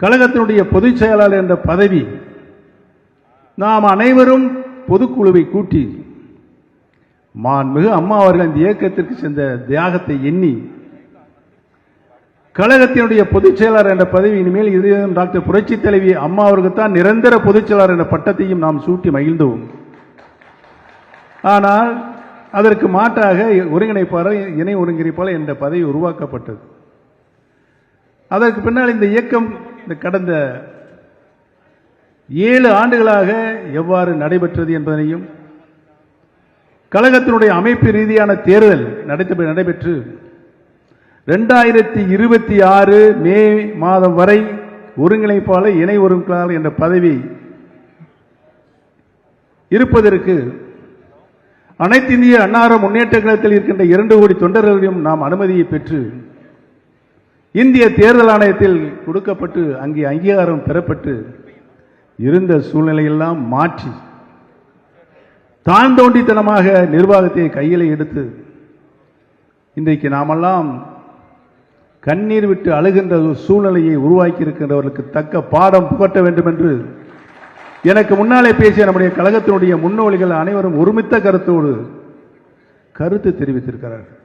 கழகத்தினுடைய பொதுச் செயலாளர் என்ற பதவி நாம் அனைவரும் பொதுக்குழுவை கூட்டி மாண்புமிகு அம்மா அவர்கள் இந்த இயக்கத்திற்கு சென்ற தியாகத்தை எண்ணி கழகத்தினுடைய பொதுச் செயலாளர் என்ற பதவி இனிமேல் இது டாக்டர் புரட்சி தலைவி அம்மா அவருக்கு தான் நிரந்தர பொதுச் செயலாளர் என்ற பட்டத்தையும் நாம் சூட்டி மகிழ்ந்தோம். ஆனால் அதற்கு மாற்றாக ஒருங்கிணைப்பாளர் இணை ஒருங்கிணைப்பாளர் என்ற பதவி உருவாக்கப்பட்டது. அதற்கு பின்னால் இந்த இயக்கம் இந்த கடந்த ஏழு ஆண்டுகளாக எவ்வாறு நடைபெற்றது என்பதனையும் கழகத்தினுடைய அமைப்பு ரீதியான தேர்தல் நடைபெற்று நடைபெற்று ரெண்டாயிரத்தி இருபத்தி ஆறு மே மாதம் வரை ஒருங்கிணைப்பாளர் இணை ஒருங்கிணைப்பாளர் என்ற பதவி இருப்பதற்கு அனைத்து இந்திய அன்னார முன்னேற்ற கழகத்தில் இருக்கின்ற இரண்டு கோடி தொண்டர்களையும் நாம் அனுமதியை பெற்று இந்திய தேர்தல் ஆணையத்தில் கொடுக்கப்பட்டு அங்கே அங்கீகாரம் பெறப்பட்டு இருந்த சூழ்நிலையெல்லாம் மாற்றி தான் தோண்டித்தனமாக நிர்வாகத்தை கையில் எடுத்து இன்றைக்கு நாமெல்லாம் கண்ணீர் விட்டு அழுகின்ற ஒரு சூழ்நிலையை உருவாக்கி இருக்கின்றவர்களுக்கு தக்க பாடம் புகட்ட வேண்டும் என்று எனக்கு முன்னாலே பேசிய நம்முடைய கழகத்தினுடைய முன்னோடிகள் அனைவரும் ஒருமித்த கருத்தோடு கருத்து தெரிவித்திருக்கிறார்கள்.